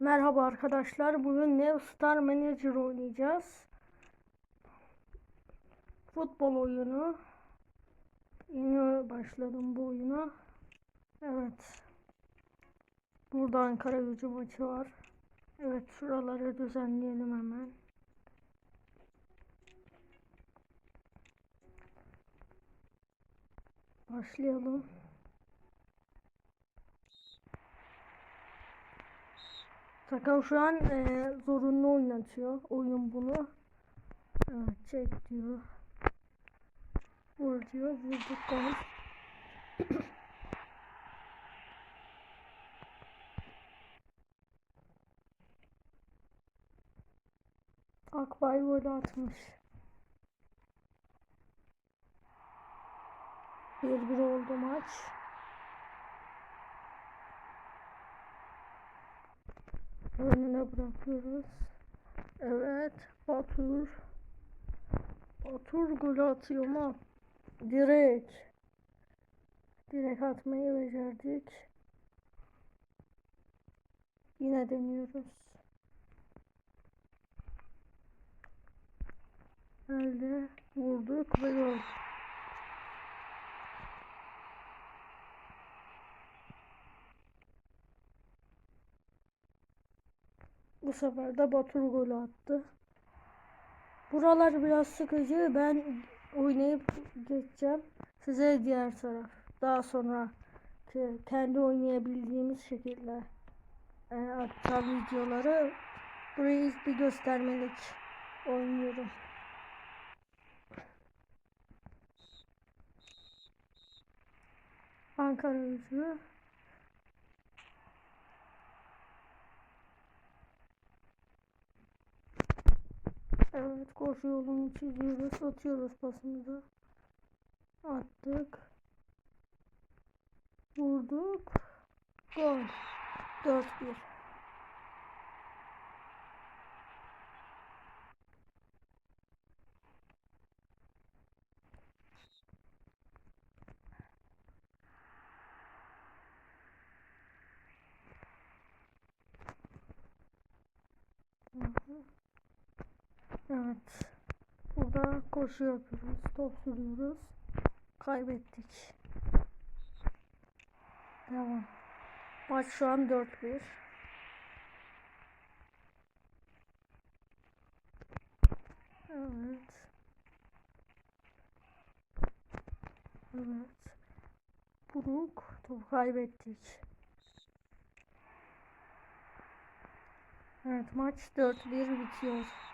Merhaba arkadaşlar. Bugün New Star Manager oynayacağız. Futbol oyunu. Yeni başladım bu oyuna. Evet. Burada Ankara gücü maçı var. Evet şuraları düzenleyelim hemen. Başlayalım. Sakal şu an e, zorunlu oynatıyor oyun bunu. Evet çek diyor. Vur diyor. Vurduk gol. Akbay gol atmış. 1-1 oldu maç. Önüne bırakıyoruz. Evet. Batur. Batur gol atıyor mu? Direkt. Direkt atmayı becerdik. Yine deniyoruz. Elde vurduk ve gol. Bu sefer de Batur golü attı. Buralar biraz sıkıcı. Ben oynayıp geçeceğim. Size diğer taraf. Daha sonra kendi oynayabildiğimiz şekilde e, atacağım videoları. Burayı bir göstermelik oynuyorum. Ankara gücü. Evet koşu yolunu çiziyoruz. Atıyoruz pasımızı. Attık. Vurduk. Gol. 4-1. Evet. Burada koşu yapıyoruz. Top sürüyoruz. Kaybettik. Devam. Maç şu an 4-1. Evet. Evet. Buruk. Top kaybettik. Evet maç 4-1 bitiyor.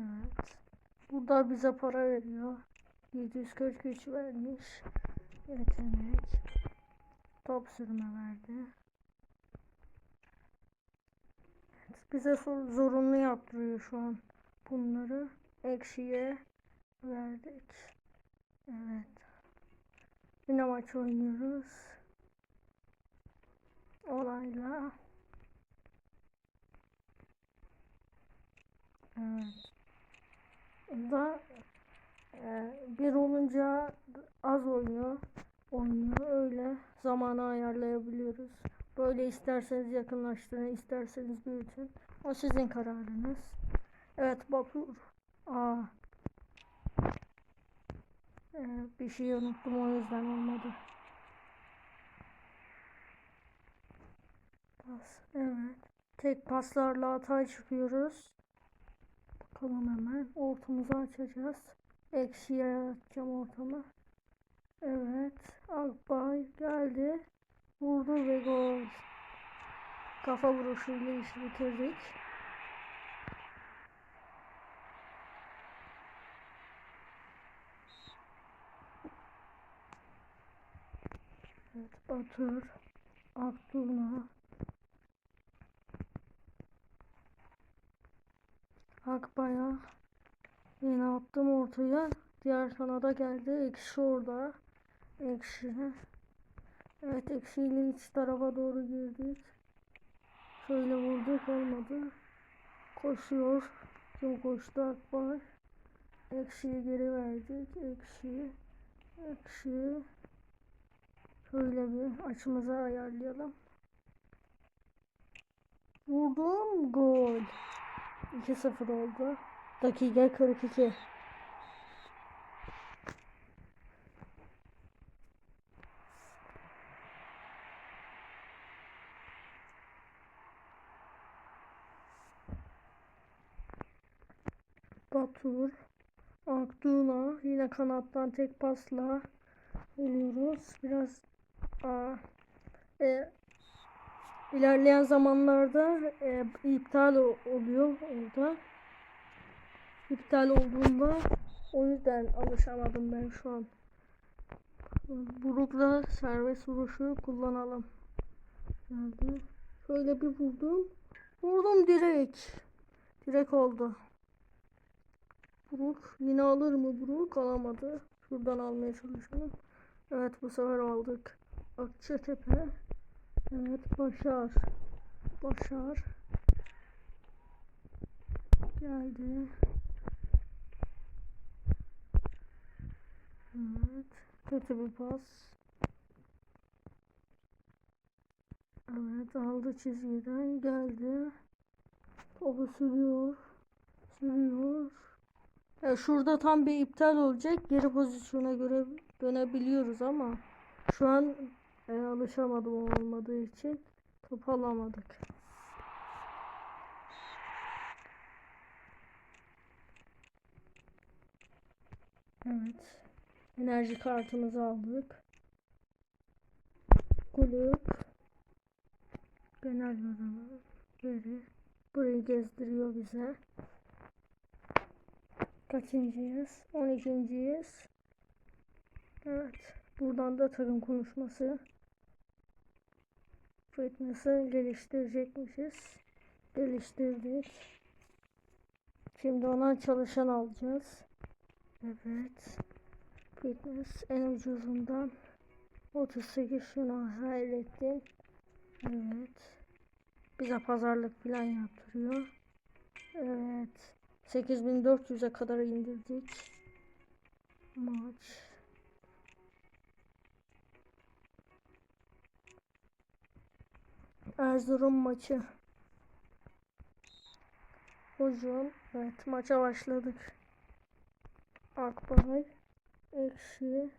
Evet. Burada bize para veriyor. 743 vermiş. Yetenek. Top sürme verdi. Evet, bize zorunlu yaptırıyor şu an bunları. Ekşiye verdik. Evet. Yine maç oynuyoruz. Olayla. Evet da e, bir olunca az oynuyor. Oynuyor öyle zamanı ayarlayabiliyoruz. Böyle isterseniz yakınlaştırın, isterseniz büyütün. O sizin kararınız. Evet Bakur. Aa. Ee, bir şey unuttum o yüzden olmadı. Pas. Evet. Tek paslarla hata çıkıyoruz. Bakalım hemen. Ortamızı açacağız. Eksiye açacağım ortamı. Evet. Akbay geldi. Vurdu ve gol. Kafa vuruşuyla işi bitirdik. Evet, Batur, Abdullah, Akbaya yine attım ortaya. Diğer kanada geldi. Ekşi orada. Ekşi. Evet ekşiyle iç tarafa doğru girdik. Şöyle vurduk olmadı. Koşuyor. Kim koştu Akbar. Ekşiyi geri verdik. Ekşi. Ekşi. Şöyle bir açımızı ayarlayalım. Vurdum gol. 2-0 oldu. Dakika 42. Batur, Akduna yine kanattan tek pasla geliyoruz. Biraz aa, e, ilerleyen zamanlarda e, iptal oluyor orada. İptal olduğunda o yüzden alışamadım ben şu an. Buruk'la serbest vuruşu kullanalım. Geldi. Şöyle bir vurdum. Vurdum direkt. Direkt oldu. Buruk yine alır mı Buruk? Alamadı. Şuradan almaya çalışalım. Evet bu sefer aldık. Akçatepe. Evet Başar. Başar. Geldi. Evet. Kötü bir pas. Evet aldı çizgiden geldi. Topu sürüyor. Sürüyor. Ya şurada tam bir iptal olacak. Geri pozisyona göre dönebiliyoruz ama şu an e, alışamadım olmadığı için top alamadık. Evet. Enerji kartımızı aldık. Kulüp. Genel bölümü. Geri. Burayı gezdiriyor bize. Kaçıncıyız? 12.yiz. Evet. Buradan da takım konuşması. Fitness'ı geliştirecekmişiz. Geliştirdik. Şimdi ona çalışan alacağız. Evet. Fitness en ucuzundan 38 şuna Hayrettin. Evet. Bize pazarlık falan yaptırıyor. Evet. 8400'e kadar indirdik. Maç. Erzurum maçı. Hocam, evet maça başladık. Akbay, Ekşi.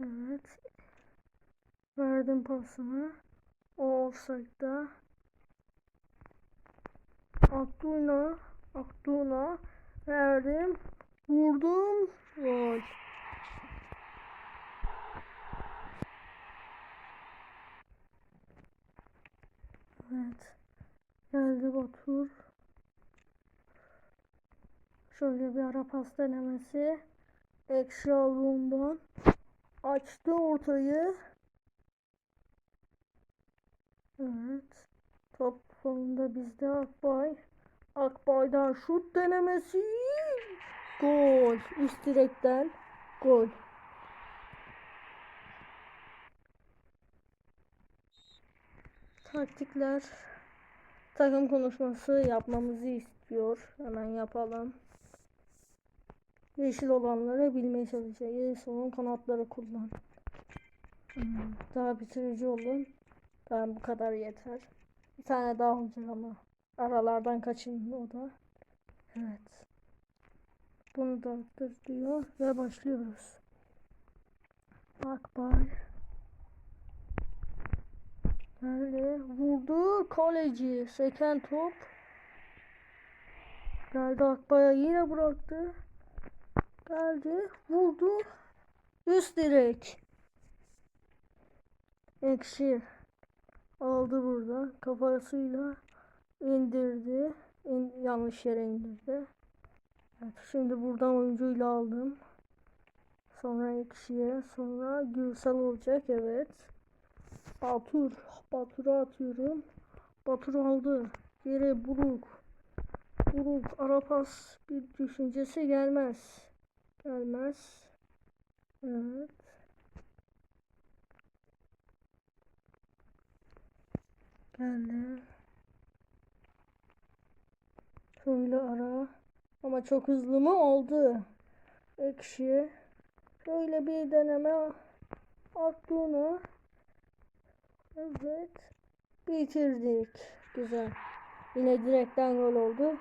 Evet. Verdim pasını. O offside'da. Akduna, Akduna verdim. Vurdum. Gol. Evet. Geldi Batur. Şöyle bir ara pas denemesi. Ekşi alığından. Açtı ortayı. Evet. Top sonunda bizde Akbay. Akbay'dan şut denemesi. Gol. Üst direkten gol. Taktikler. Takım konuşması yapmamızı istiyor. Hemen yapalım. Yeşil olanları bilmeye çalışacağız. Olan kanatları kullan. Hmm, Daha bitirici olun. Tamam bu kadar yeter. Bir tane daha olacak ama. Aralardan kaçın o da. Evet. Bunu da attır diyor ve başlıyoruz. Akbay. Geldi. Vurdu. Kaleci. Seken top. Geldi Akbay'a yine bıraktı. Geldi. Vurdu. Üst direk. Ekşi. Aldı burada. Kafasıyla indirdi. İn- yanlış yere indirdi. Evet, şimdi buradan oyuncuyla aldım. Sonra ekşiye. Sonra Gürsel olacak. Evet. Batur. Batur'a atıyorum. Batur aldı. Yere Buruk. Buruk. Arapas bir düşüncesi gelmez. Gelmez. Evet. Geldi. Şöyle ara. Ama çok hızlı mı oldu? Ekşi. Şöyle bir deneme Aktuğ'unu evet bitirdik. Güzel. Yine direkten gol oldu.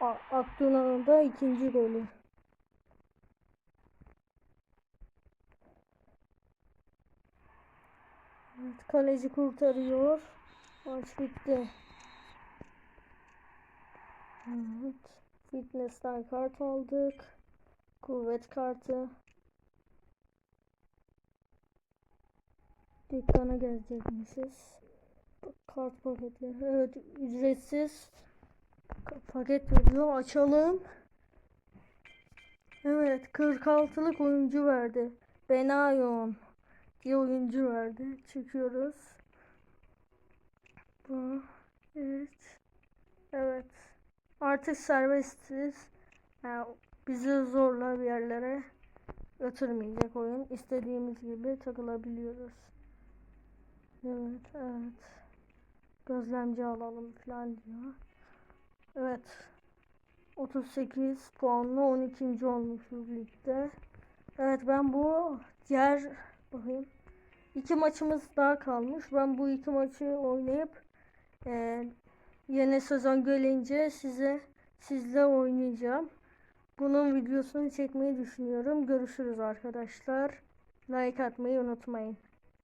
A- Aktuğ'un da ikinci golü. Evet, kaleci kurtarıyor. Maç bitti. Evet. Fitness'ten kart aldık. Kuvvet kartı. Dükkana gelecekmişiz. Kart paketleri. Evet ücretsiz. Paket veriyor. Açalım. Evet 46'lık oyuncu verdi. Benayon diye oyuncu verdi. Çıkıyoruz. Bu. Evet. Evet. Artık serbestiz. Yani bizi zorla bir yerlere götürmeyecek oyun. İstediğimiz gibi takılabiliyoruz. Evet, evet. Gözlemci alalım falan diyor. Evet. 38 puanla 12. olmuşuz ligde. Evet ben bu diğer bakayım. İki maçımız daha kalmış. Ben bu iki maçı oynayıp eee yeni sezon gelince size sizle oynayacağım. Bunun videosunu çekmeyi düşünüyorum. Görüşürüz arkadaşlar. Like atmayı unutmayın.